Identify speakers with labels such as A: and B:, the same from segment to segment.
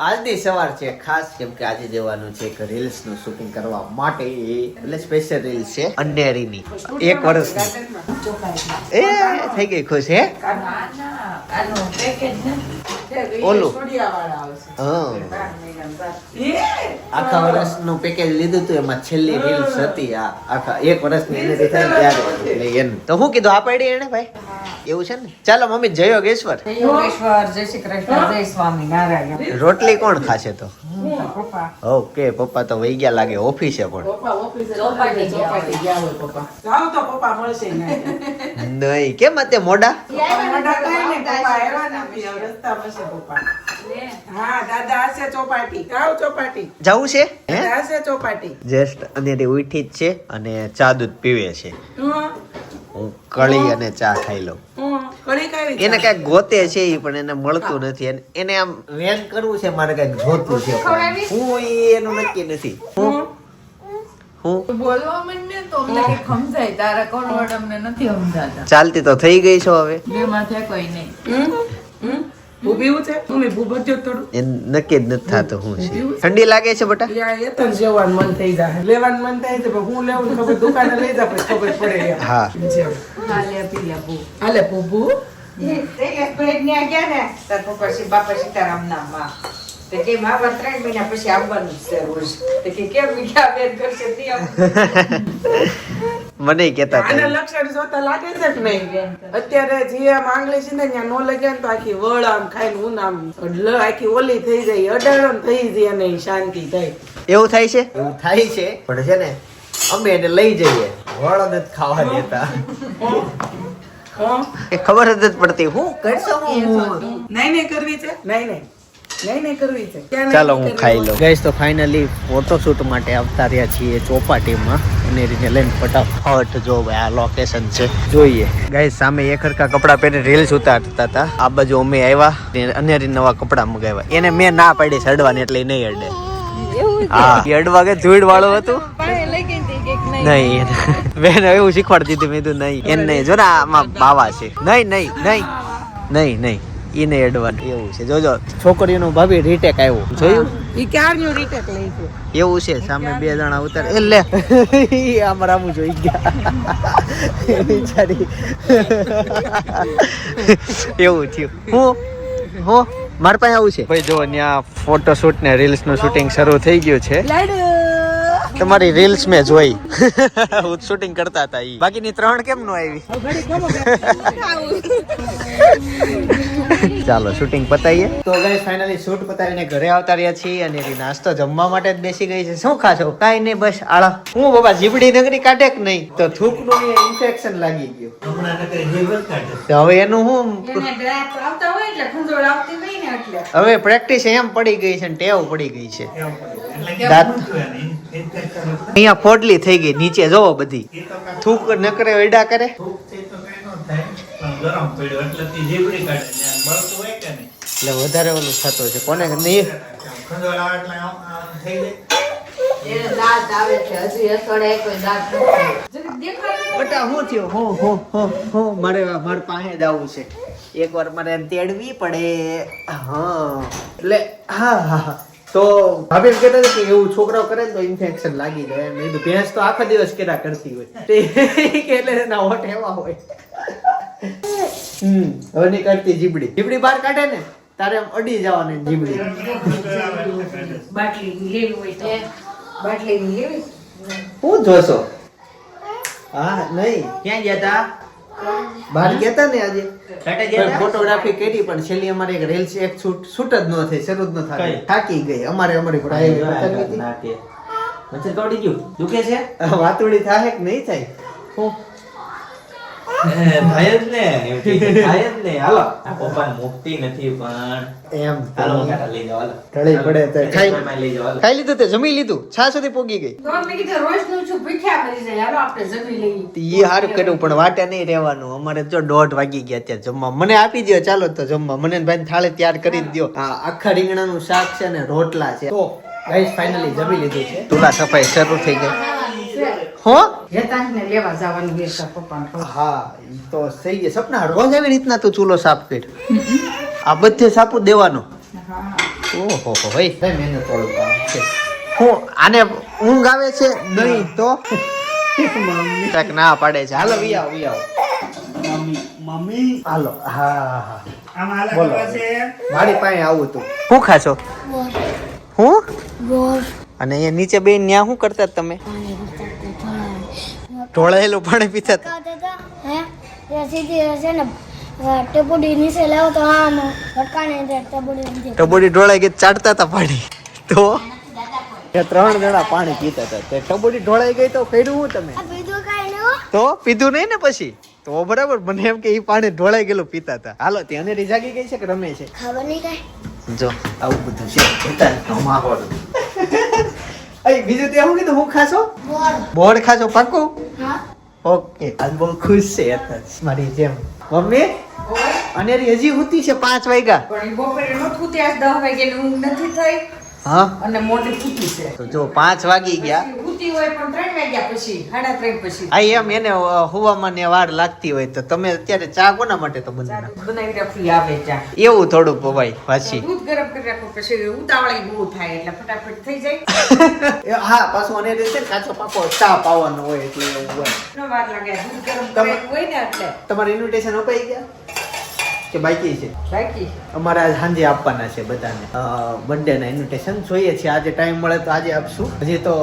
A: આજની સવાર છે, ખાસ કેમ કે આજે જવાનું છે એક રીલ્સનું શૂટિંગ કરવા માટે. એટલે સ્પેશિયલ રીલ્સ છે અંધેરીની એક વર્ષની. એ, થઈ ગઈ ખુશ, હે? ઓલું. આખા વર્ષનું પેકેજ લીધું હતું એમાં છેલ્લી રીલ્સ હતી આખા એક વર્ષની થઈ ત્યારે. એનું તો હું કીધું, આ એને, ભાઈ? એવું છે ને? ચાલો મમ્મી જય યોગેશ્વર.
B: યોગેશ્વર જય શ્રી કૃષ્ણ જય સ્વામી નારાયણ.
A: રોટલી કોણ ખાશે તો? ઓકે પપ્પા તો વહી ગયા લાગે ઓફિસે પણ.
B: ચોપાટી. ચોપાટી
C: જાઓ તો પપ્પા મળશે નહીં.
A: કેમ અત્યારે મોડા જવું છે? જસ્ટ અને ઉઠી જ છે અને ચા દૂધ પીવે છે. હું. કળી અને ચા ખાઈ લઉં. એને કંઈક ગોતે છે એ પણ એને મળતું નથી. એને આમ વેન કરવું છે મારે કંઈક જોતું છે હું ઈ એનું નક્કી નથી. હું. ચાલતી તો થઈ ગઈ છો હવે. નક્કી જ નથી થતું હું છે. ઠંડી લાગે છે બટા?
C: તો મન થઈ જાય લેવાનું મન થાય છે હું લેવું ખબર દુકાને લઈ જા પછી ખબર પડે
A: હા.
D: હાલે પીલે બહુ
C: હાલે ભૂભુ
B: ને ગયા ને તાર પપ્પા બાપા સીતારામ ના માં. તે કે મારા ત્રણ મહિના પછી આવવાનું છે રોજ. તે કે કેમ મીઠા બેન કરશે તે
A: મને કેતા
C: આને લક્ષણ જોતા લાગે છે કે નહીં? અત્યારે જે આમ આંગળી છે ને ત્યાં નો લગ્યા ને તો આખી વળ આમ ખાઈને હું આમ આખી ઓલી થઈ જાય અડાડો થઈ જાય અને શાંતિ થાય.
A: એવું થાય છે? એવું થાય છે? પણ છે ને અમે એને લઈ જઈએ. વળ જ ખાવા દેતા ખબર જ નથી પડતી. હું કરશો હું?
C: નહીં નહીં કરવી છે. નહીં નહીં.
A: ચાલો હું ખાઈ લઉં. ગઈશ તો ફાઇનલી ફોટોશૂટ માટે આવતા રહ્યા છીએ ચોપાટીમાં. અને રીતે લઈને ફટાફટ. જો ભાઈ આ લોકેશન છે. જોઈએ. ગાઈસ સામે એક કપડા પહેરી રીલ્સ ઉતારતા હતા. આ બાજુ અમે આવ્યા. ને અનેરી નવા કપડાં મગાવ્યા. એને મેં ના પાડી ચડવાની એટલે નહીં અડે. હા. અડવા કે ધૂળ વાળું હતું? નહીં? બેન એવું શીખવાડતી હતી મેં કીધું નહીં એને નહીં જો ને આમાં બાવા છે. નહીં નહીં નહીં નહીં નહીં. ઈ એડવાન્સ એવું છે. જોજો છોકરીનું ભાભી રીટેક આવ્યું. જોયું?
C: ઈ ક્યારનું રીટેક લઈ?
A: એવું છે. સામે બે જણા ઉતાર. એ લે. આમ રામું જોઈ ગયા. બિચારી. એવું થયું. હું? હું? મારા પાસે આવું છે. ભાઈ જો ત્યાં ફોટોશૂટ ને રીલ્સનું શૂટિંગ શરૂ થઈ ગયું છે. તમારી રીલ્સ મેં જોઈ. શૂટિંગ કરતા હતા ઈ. બાકીની ત્રણ કેમ નો આવી? ચાલો શૂટિંગ પતાઈએ. તો ગાઈસ ફાઇનલી શૂટ પતાવીને ઘરે આવતા રહ્યા છીએ અને એની નાસ્તો જમવા માટે જ બેસી ગઈ છે. શું ખાશો? કાઈ નહીં બસ આળા. હું બાબા જીબડી નગરી કાઢે કે નહીં? તો થૂકનું ઇન્ફેક્શન લાગી ગયું. તો હવે એનું હું
B: એને ડ્રાફ્ટ આવતા હોય એટલે ખંજોળ આવતી હોય ને એટલે.
A: હવે પ્રેક્ટિસ એમ પડી ગઈ છે ને ટેવ પડી ગઈ છે. દાંત અહીંયા ફોડલી થઈ ગઈ, નીચે જોવો બધી. થૂક નકરે એડા કરે. એટલે વધારે ઓલું થતું છે કોને નહીં બટા હું થયો? હું હું હું મારે મારે પાસે જ આવવું છે. એકવાર મારે એમ તેડવી પડે. હા, એટલે હા હા હા. તો ભાભી એમ કહેતા કે એવું છોકરાઓ કરે તો ઇન્ફેક્શન લાગી જાય. એમ કીધું ભેંસ તો આખા દિવસ કેરા કરતી હોય. કે એટલે એના હોઠ એવા હોય. હમ હવે નહીં કરતી જીબડી. જીબડી બહાર કાઢે ને તારે એમ અડી જવાની જીબડી.
B: બાટલી લેવી હોય તો. બાટલી લેવી
A: હું જોશો? હા નહીં. ક્યાં ગયા તા? બહાર ગયા હતા ને આજે? ફોટોગ્રાફી કરી પણ છેલ્લી અમારે એક રીલ્સ એક શૂટ. શૂટ જ ન થઈ શરૂ જ ન થાય. થાકી ગઈ. અમારે અમારી પ્રાઇવેટ
E: મચ્છર કવડી ગયું. દુખે છે?
A: વાતુડી થાય કે નહીં થાય? હું?
E: થાય જ ને એમ થાય જ ને. હાલો પપ્પા પપ્પાને નથી પણ
A: એમ
E: હાલો લઈ જાવ હાલો.
A: ઢળી પડે તો ખાઈ
E: લઈ જાવ
A: ખાઈ લીધું તે જમી લીધું. છા સુધી પોગી ગઈ.
B: તો મેં કીધું રોજનું છું ભૂખ્યા મરી જાય. હાલો આપણે જમી લઈએ.
A: એ સારું કર્યું પણ વાટે નહીં રહેવાનું. અમારે જો દોઢ વાગી ગયા ત્યાં જમવા. મને આપી દો ચાલો તો જમવા. મને ભાઈ થાળે તૈયાર કરી આ આખા રીંગણાનું શાક છે ને રોટલા છે. તો ગાઈસ ફાઇનલી જમી લીધું છે. તુલા સફાઈ શરૂ થઈ ગઈ. હો?
B: હેતાંશને લેવા જવાનું છે તાર
A: હા ઈ તો થઈ ગયા સપના રોજ આવી રીતના તું ચૂલો સાફ કર. આ બધે સાપુ દેવાનો. ઓહો હો ભાઈ ભાઈ મહેનત વાળું કામ છે? હું આને ઊંઘ આવે છે નહીં તો? ના પાડે છે. હાલો વી આવો વી
F: મમ્મી
A: હાલો હા હા બોલો. મારી પાસે આવું તું શું ખાશો? હું? અને અહીંયા નીચે બે ન્યા શું કરતા તમે? ઢોળાયેલું પાણી પીતા હતા.
G: હે? તે ને ટબુડી નીચે લાવો તો આમ
A: ટબોડી ઢોળાઈ ગઈ ચાટતા હતા પાણી. તો? ત્રણ જણા પાણી પીતા હતા. તે ટબોડી ઢોળાઈ ગઈ તો કર્યું હું તમે. તો? પીધું નહીં ને પછી? તો બરાબર મને એમ કે એ પાણી ઢોળાઈ ગયેલું પીતા હતા. હાલો ત્યાં અને જાગી ગઈ છે કે રમે છે?
G: ખબર નહીં કાંઈ.
A: જો આવું બધું છે. અઈ બીજું તે શું કીધું હું ખાશો? બોર્ડ ખાશો પાકું ઓકે. આજ બહુ ખુશ છે મારી જેમ. મમ્મી અનેરી હજી હુતી છે પાંચ વાગ્યા.
B: પણ બપોરે દસ ઊંઘ નથી થઈ.
A: હા?
B: અને મોઢે થૂતી છે.
A: તો જો પાંચ વાગી ગયા.
B: પછી હોય પણ ત્રણ વાગ્યા પછી સાડા ત્રણ પછી.
A: આ એમ એને હુવામાં ને વાર લાગતી હોય તો તમે અત્યારે ચા કોના માટે તો
B: બનાવી? રાખી આવે ચા.
A: એવું થોડું પવાય પાછી
B: દૂધ ગરમ કરી રાખો પછી ઉતાવળી બહુ થાય એટલે ફટાફટ થઈ જાય.
A: એ હા પાછું અને રીતે કાચો પાકો ચા પાવાનો હોય એટલે એવું હોય.
B: વાર લાગે દૂધ ગરમ હોય ને એટલે.
A: તમારે ઇન્વિટેશન અપાઈ ગયા? કે બાકી છે?
B: બાકી
A: અમારે આજ સાંજે આપવાના છે બધાને. બર્થડે ના ઇન્વિટેશન જોઈએ છે. આજે ટાઈમ મળે તો આજે આપશું. હજી તો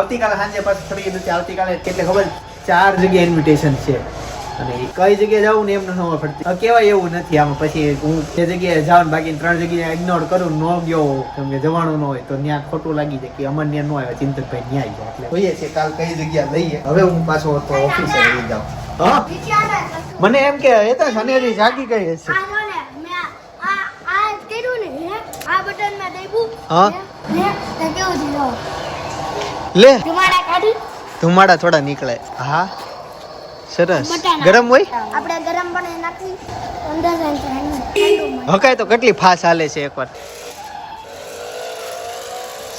A: આવતીકાલે સાંજે પાછું ફરી ગયું આવતીકાલે કેટલે ખબર ચાર જગ્યા ઇન્વિટેશન છે. અને કઈ જગ્યાએ જવું ને એમને ખબર પડતી. હવે કહેવાય એવું નથી. આમાં પછી હું જે જગ્યાએ જાઉં ને બાકી ત્રણ જગ્યાએ ઇગ્નોર કરું ન ગયો કેમ કે જવાનું ન હોય તો ત્યાં ખોટું લાગી જાય કે અમર ત્યાં ન આવે ચિંતકભાઈ ન્યાય જાય એટલે જોઈએ છે કાલ કઈ જગ્યા લઈએ. હવે હું પાછો ઓફિસે જાઉં. હા? મને એમ કે એ તો શનેરી જાગી ગઈ હશે. લે.
G: ધુમાડા
A: થોડા નીકળે. હા? સરસ. ગરમ હોય?
G: આપણે ગરમ પણ ઠંડુ
A: હકાય તો કેટલી ફાસ હાલે છે એકવાર.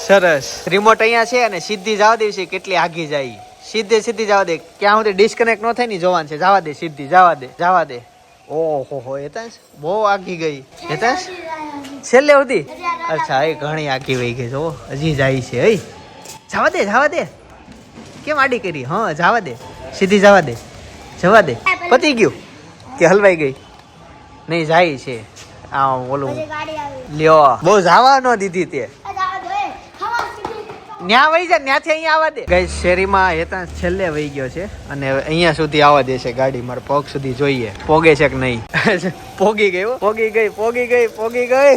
A: સરસ. રિમોટ અહીંયા છે અને સીધી જવા દેવી છે કેટલી આગી જાય. સીધે સીધી જવા દે. ક્યાં સુધી ડિસ્કનેક્ટ ન થાય ને જોવાનું છે. જવા દે, સીધી, જવા દે જવા દે. ઓહો હો હેતાંશ, બહુ આગી ગઈ. હેતાંશ, છેલ્લે સુધી? અચ્છા, એ ઘણી આગી વહી ગઈ જો હજી જાય છે, હઈ. જવા દે જવા દે. કેમ આડી કરી? હા, જવા દે. સીધી જવા દે. જવા દે. પતી ગયું. કે હલવાઈ ગઈ. નહીં, જાય છે. આ ઓલું. લ્યો. બહુ જવા ન દીધી તે
G: આ જાવા દો એ ખબર સીધી
A: ન્યા વહી જાય ન્યાથી અહીંયા આવવા દે. ગઈ શેરીમાં હેતા છેલ્લે વહી ગયો છે અને અહીંયા સુધી આવવા દે છે ગાડી. મારે પગ સુધી જોઈએ. પોગે છે કે નહીં? પોગી ગયો હો. પોગી ગઈ પોગી ગઈ પોગી ગઈ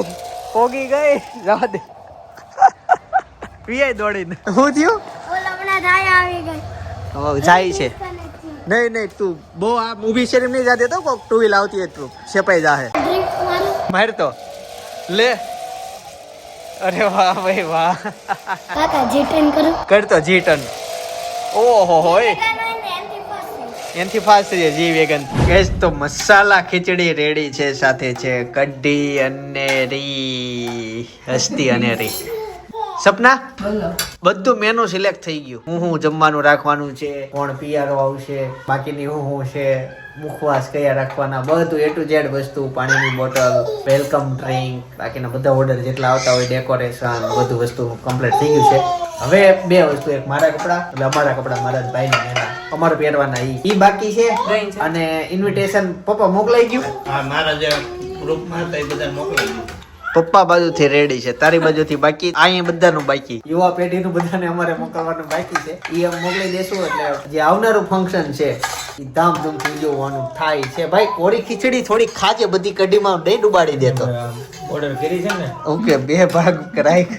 A: પોગી ગઈ. જવા દે. પીઆઈ દોડીને. હું થયું? જાય છે. નહીં નહીં તું બહુ આ ઊભી શેરીમ નહીં જાતે તો કોક ટુ વ્હીલ આવતી હોય તું. છેપાઈ જાહે.
G: માર
A: તો. લે. અરે વાહ ભાઈ વાહ.
G: કાકા જી ટર્ન કરો.
A: કરતો જી ટન ઓહો હોય.
G: એનથી
A: એનથી ફાસ્ટ છે જી વેગન. ગેસ તો મસાલા ખીચડી રેડી છે સાથે છે. કઢી અને રી હસ્તી અને રી સપના? બધું મેનુ સિલેક્ટ થઈ ગયું. હું હું જમવાનું રાખવાનું છે કોણ પિયારો આવશે બાકીની હું હું છે મુખવાસ કયા રાખવાના બધું એ ટુ ઝેડ વસ્તુ પાણીની બોટલ વેલકમ ડ્રિંક બાકીના બધા ઓર્ડર જેટલા આવતા હોય ડેકોરેશન બધું વસ્તુ કમ્પ્લીટ થઈ ગયું છે. હવે બે વસ્તુ એક મારા કપડા એટલે અમારા કપડા મારા ભાઈ એના. અમારે પહેરવાના ઈ. ઈ બાકી છે અને ઇન્વિટેશન પપ્પા મોકલાઈ ગયું.
F: હા મારા જે ગ્રુપમાં હતા એ બધા મોકલાઈ દીધું
A: પપ્પા બાજુથી રેડી છે તારી બાજુથી બાકી અહીંયા બધાનું બાકી. યુવા પેઢીનું બધાને અમારે મોકલવાનું બાકી છે. એ અમે મોકલી દેશું એટલે જે આવનારું ફંક્શન છે એ ધામધૂમથી ઉજવવાનું થાય છે. ભાઈ કોરી ખીચડી થોડી ખાજે બધી કઢીમાં નહીં ડુબાડી દેતો
E: ઓર્ડર કરી છે ને?
A: ઓકે બે ભાગ રાખ.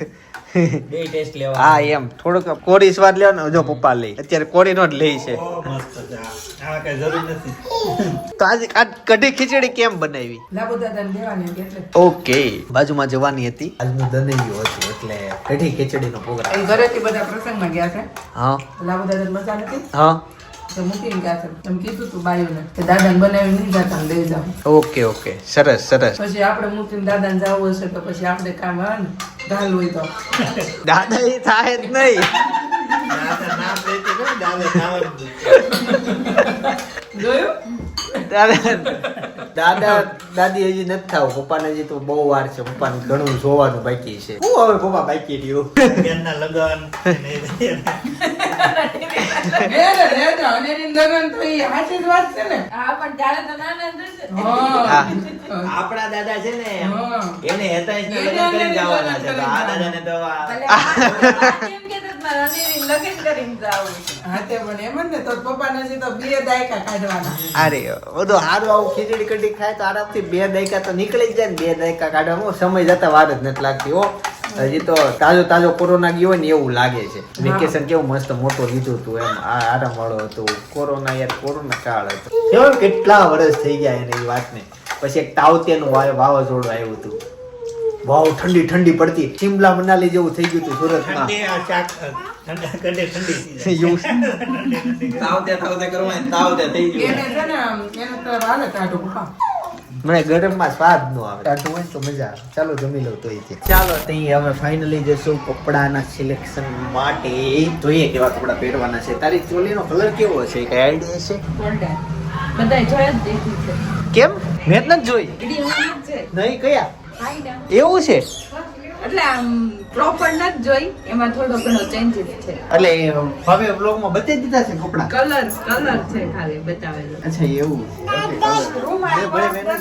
E: બે ટેસ્ટ લેવા.
A: હા એમ. થોડુંક કોરી સ્વાદ લ્યો ને જો પપ્પા લઈ અત્યારે કોરીનો જ લે છે.
F: બહુ મસ્ત છે. આ. આમાં કઈ જરૂર નથી.
A: તો આજે આ કઢી ખીચડી કેમ બનાવી? ઓકે. બાજુમાં જવાની હતી. આજનું દનૈયું હતું એટલે કઢી ખીચડીનો પ્રોગ્રામ.
B: ઘરેથી બધા પ્રસંગમાં ગયા છે.
A: હા.
B: લાબુ દાદાને મજા નથી?
A: હા.
B: તો મૂકીને ગયા છે એમ કીધું તું બાયોને કે દાદાને બનાવી નહીં જતા લઈ જાવ
A: ઓકે ઓકે. સરસ સરસ.
B: પછી આપણે મૂકીને દાદાને જવું હશે તો પછી આપણે કામ આવે ને ઢાલ હોય તો.
A: દાદા એ થાય જ નહીં.
B: જોયું?
A: દાદા દાદા દાદી હજી નથી થાવ. પપ્પાને હજી તો બહુ વાર છે. પપ્પાને ઘણું જોવાનું બાકી છે. શું હવે પપ્પા બાકી રહ્યું?
F: બેનના લગન ને
C: એ રે, રે, રે, અનેરીન લગન તો ઈ હાચી જ વાત છે ને.
D: હા પણ ત્યારે તો નાના જ હશે.
C: હા.
E: આપણા દાદા છે ને એને લગ્ન જવાના છે. આ
D: હતા.
C: હા ને તો પપ્પાને હજી તો બે દાયકા કાઢવાના.
A: અરે બધું હારું આવું ખીચડી કઢી ખાય તો આરામથી બે દાયકા તો નીકળી જ જાય ને બે દાયકા કાઢવામાં સમય જતા વાર જ નથી લાગતી હો. હજી તો તાજો તાજો કોરોના ગયો હોય ને એવું લાગે છે. વેકેશન કેવું મસ્ત મોટો લીધું હતું એમ આ આરામ વાળો હતું. કોરોના યાર કોરોના કાળ હતો. કેવો કેટલા વર્ષ થઈ ગયા એને એ વાતને. પછી એક તાવતેનું વા- વાવાઝોડું આવ્યું હતું. વાવ ઠંડી ઠંડી પડતી. શિમલા મનાલી જેવું થઈ ગયું હતું સુરતમાં. મને ગરમમાં સ્વાદ નો આવે. ટાટું હોય તો મજા આવે. ચાલો જમી લઉં તો ચાલો તઈ હવે ફાઇનલી જશું કપડાના સિલેક્શન માટે જોઈએ કેવા કપડા પહેરવાના છે. તારી ચોલીનો કલર કેવો છે? કઈ આઈડિયા છે?
D: બધા જોયા જ દેખી છે.
A: કેમ? મેં જ નથી જોઈ.
D: છે.
A: નહીં કયા. એવું છે?
D: એટલે આમ પ્રોપર નથી જોઈ એમાં થોડો ઘણો ચેન્જીસ છે.
A: એટલે હવે બ્લોગમાં બતાવી દીધા છે કપડા?
D: કલર કલર છે ખાલી બતાવેલો.
A: અચ્છા એવું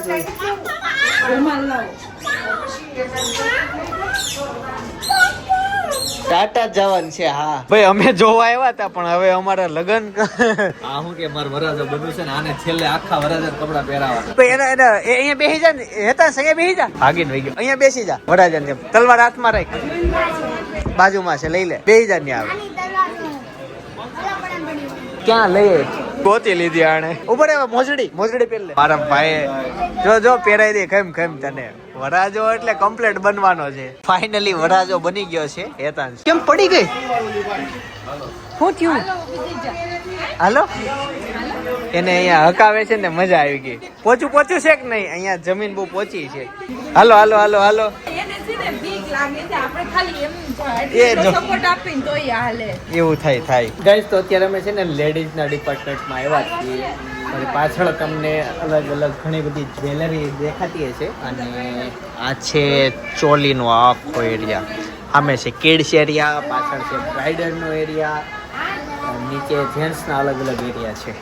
A: જોઈ.
D: રૂમાલ લાવો.
A: ટાટા જવાનું છે હા. ભાઈ અમે જોવા આવ્યા હતા પણ હવે અમારા લગન
E: આ હું કે મારા વરાજો બન્યું છે ને આને છેલ્લે આખા વરાજા કપડા પહેરાવા.
A: તો એના એના અહીંયા બેસી જા ને હેતા અહીંયા બેસી જા. ભાગીને વહી ગયો. અહીંયા બેસી જા વડાજન ને તલવાર હાથમાં રાખ. બાજુમાં છે લઈ લે. બેસી જા ને આવે ક્યાં લઈએ? ગોતી લીધી આણે. ઉપર આવે મોજડી મોજડી પહેરલે મારા ભાઈ જો જો પહેરાઈ દે કેમ કેમ તને. વરાજો એટલે કમ્પ્લીટ બનવાનો છે. ફાઇનલી વરાજો બની ગયો છે હેતાન કેમ પડી ગઈ? શું થયું? હાલો. એને અહીંયા હકાવે છે ને મજા આવી ગઈ. પોચું પોચું છે કે નહીં? અહીંયા જમીન બહુ પોચી છે. હાલો હાલો હાલો હાલો. એવું થાય થાય. ગાઈસ તો અત્યારે અમે છે ને લેડીઝના ડિપાર્ટમેન્ટમાં આવ્યા છીએ. અને પાછળ તમને અલગ અલગ ઘણી બધી જ્વેલરી દેખાતી હશે. અને આ છે ચોલીનો આખો એરિયા સામે છે કિડ્સ એરિયા પાછળ છે બ્રાઇડરનો એરિયા નીચે જેન્ટ્સના અલગ અલગ એરિયા છે.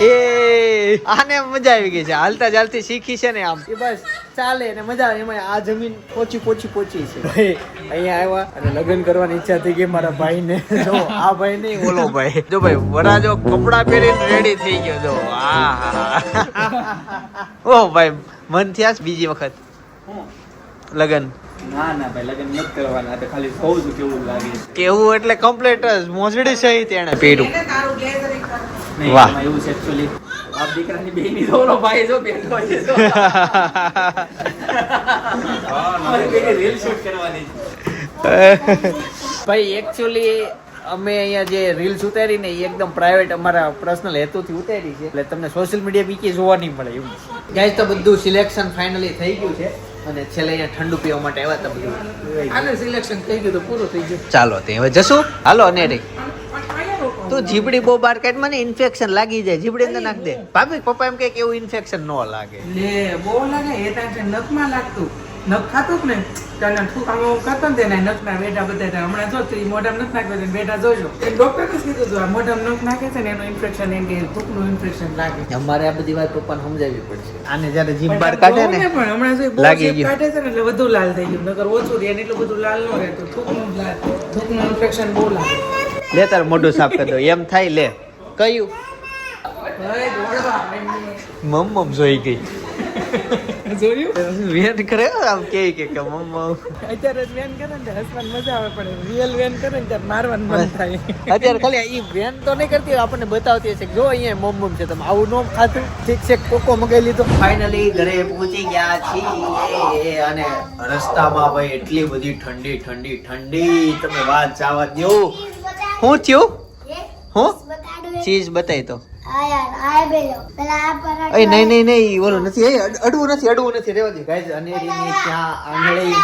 A: એ આને મજા આવી ગઈ છે. હાલતા ચાલતી શીખી છે ને આમ. એ બસ ચાલે ને મજા આવે. એમાં આ જમીન પોચી પોચી પોચી છે. ભાઈ અહીંયા આવ્યા અને લગ્ન કરવાની ઈચ્છા થઈ ગઈ મારા ભાઈને. જો આ ભાઈ નહીં બોલો ભાઈ. જો ભાઈ વરાજો કપડા પહેરીને રેડી થઈ ગયો. જો આ ઓ ભાઈ મન થયા બીજી વખત. લગ્ન.
E: ના ના ભાઈ લગ્ન નથી કરવાના તો ખાલી છું કેવું લાગે
A: કેવું એટલે કમ્પ્લીટ જ મોજડી
C: વાર
E: નહીં,
A: વાહ.
E: એવું છે actually, બાપ દીકરાની ભાઈ જો બેઠો છે જો. કરવાની
A: ભાઈ એકચ્યુઅલી અમે અહીંયા જે રીલ્સ ઉતારી ને એ એકદમ પ્રાઇવેટ અમારા પર્સનલ હેતુથી ઉતારી છે. એટલે તમને સોશિયલ મીડિયા બીકે જોવા નહીં મળે એવું. ગાઈસ તો બધું સિલેક્શન ફાઇનલી થઈ ગયું છે. અને છેલ્લે અહીંયા ઠંડુ પીવા માટે આવ્યા હતા બધું
C: આનું સિલેક્શન થઈ ગયું તો પૂરું થઈ ગયું.
A: ચાલો તે હવે જશું. હાલો નેરી તું જીબડી બહુ બાર કાઢ મને ઇન્ફેક્શન લાગી જાય. જીબડી અંદર નાખ દે. ભાભી પપ્પા એમ કે એવું ઇન્ફેક્શન ન લાગે.
C: લે બહુ લાગે એ તારે નખમાં લાગતું. નખ ખાતું જ ને તને ઠૂકામો કરતો ને નખ નખના બેટા બધા. હમણાં જો તું ઈ મોઢામાં નખ નાખ્યો છે બેટા જોજો. એ ડોક્ટરે જ કીધું હતું આ મોઢામાં નખ નાખે છે ને એનું ઇન્ફેક્શન એમ કે થૂકનું ઇન્ફેક્શન લાગે.
A: અમારે આ બધી વાત પપ્પાને સમજાવવી પડશે. આને જ્યારે જીભ
C: પણ
A: બહાર કાઢે ને
C: પણ હમણાં જો
A: લાગી ગયું.
C: કાઢે છે ને એટલે વધુ લાલ થઈ ગયું. નકર ઓછું રહે ને એટલું બધું લાલ ન રહેતું જ લાલ થૂકનું ઇન્ફેક્શન બહુ લાગે.
A: લે તાર મોઢું સાફ કરી દો. એમ થાય લે. કયું? મમ મમ જોઈ ગઈ.
C: જોયું?
A: વેન કરે આમ કે કે
C: અત્યારે વેન કરે ને હસવાનું મજા આવે પણ રિયલ વેન કરે ને ત્યારે મારવાનું મન થાય.
A: અત્યારે ખાલી ઈ વેન તો નહીં કરતી આપણને બતાવતી હશે જો અહીંયા મમ મમ છે તમે આવું નો ખાતું ઠીક છે કોકો મગાઈ લીધો. ફાઇનલી ઘરે પહોંચી ગયા છીએ અને રસ્તામાં ભાઈ એટલી બધી ઠંડી ઠંડી ઠંડી. તમે વાત ચાવા દો હું થયું? હું? ચીઝ બતાય તો. એ નહીં નહીં નહીં ઓલું નથી. એ અડવું નથી અડવું નથી. રેવા દે. ગાઈઝ અનેરીની ત્યાં આંગળી.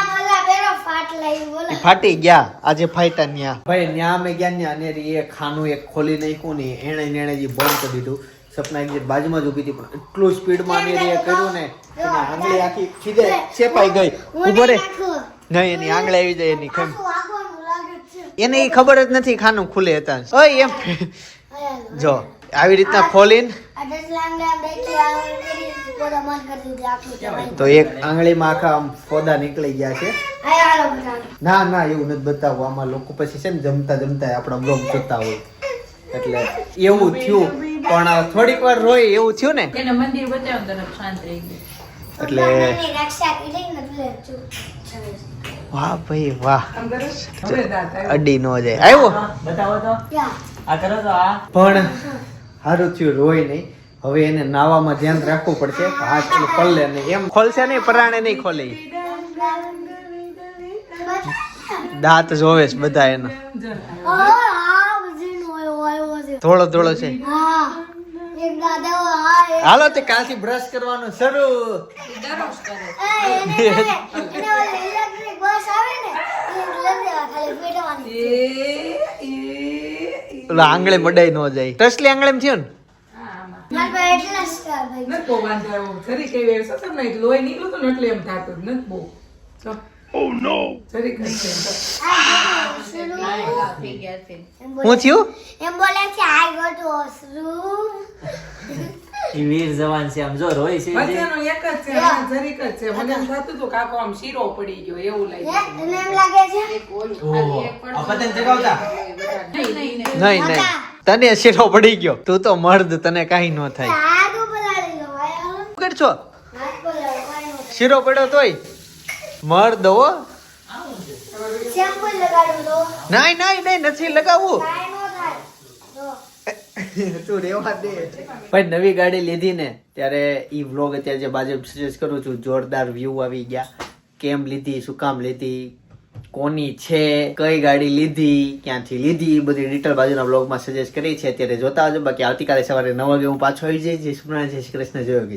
A: ફાટી ગયા. આજે ફાઈટા ન્યા. ભાઈ ન્યા અમે ગયા ન્યા અનેરી એ ખાનું એક ખોલી નાખ્યું ને એણે ને એણે જે બંધ કરી દીધું. સપના એક બાજુમાં જ ઊભી હતી પણ એટલું સ્પીડમાં અનેરી એ કર્યું ને આંગળી આખી ખીજે ચેપાઈ ગઈ. ઊભો રે. નહીં એની આંગળી આવી જાય એની ખમ એને એ ખબર જ નથી ખાનું ખુલે હતા. ઓય એમ. જો આવી રીતના
G: ફોલીન.
A: તો એક આંગળીમાં આખા આમ ફોદા નીકળી ગયા છે. ના ના એવું નથી બતાવવું. આમાં લોકો પછી છે ને જમતા જમતા આપણા બ્લોગ જોતા હોય. એટલે એવું થયું. પણ થોડીક વાર રોય એવું થયું ને.
C: એને મંદિર બતાવ્યું તરફ શાંત રહી ગઈ.
A: એટલે વાહ ભાઈ વાહ. અડી નો જાય. આવ્યો?
E: બતાવો તો. આ કરો તો આ.
A: પણ સારું થયું રોય નહીં. હવે એને નાવામાં ધ્યાન રાખવું પડશે હાથ પેલું પલ્લે નહીં એમ ખોલશે નહીં પરાણે નહીં ખોલે. દાંત જોવે છે બધા એના.
G: ઓ આ વજન હોય હોય વજન
A: થોડો થોડો છે
G: હા એક દાદા હા એક
A: હાલો તે કાલથી બ્રશ કરવાનું શરૂ
G: આવે ને,
A: આંગળે મડાઈ ન જાય. ટસલી આંગળે થયો ને?
C: બહુ વાંધો આવ્યો જરી કઈ વાર શું તમને લોહી નીકળ્યું હતું ને એટલે એમ થતું જ નથી બહુ.
G: એમ
A: હું
G: બોલે-
A: થયું?
G: એમ બોલે છે આઈ ગો
E: ટુ વીર જવાન છે આમ. જો રોય છે
C: બસ એક જ છે જરીક જ છે. મને એમ થતું હતું કાકો આમ શીરો પડી ગયો એવું
G: હે?
C: લાગ્યું
G: એમ લાગે છે?
E: ઓહો. આ પતંગ ચગાવતા
C: નહીં નહીં નહીં.
A: નહીં નહીં તને શીરો પડી ગયો. તું તો મર્દ તને કાઈ ન થાય. શું
G: થાય.
A: શીરો પડ્યો તોય? મર્દ હો?
G: Shampoo લગાડું તો?
A: નહીં નહીં નહીં નથી લગાવવું. તું રેવા દે? ભાઈ, નવી ગાડી લીધી ને, ત્યારે ઈ વ્લોગ અત્યારે જે બાજુ સજેસ્ટ કરું છું, જોરદાર વ્યૂ આવી ગયા. કેમ લીધી, શું કામ લીધી, કોની છે, કઈ ગાડી લીધી, ક્યાંથી લીધી એ બધી ડિટેલ બાજુના બ્લોગમાં સજેસ્ટ કરી છે. અત્યારે જોતા આવજો. બાકી આવતીકાલે સવારે નવ વાગે હું પાછો આવી જઈશ. જય શ્રી કૃષ્ણ, જય યોગેશ્વર.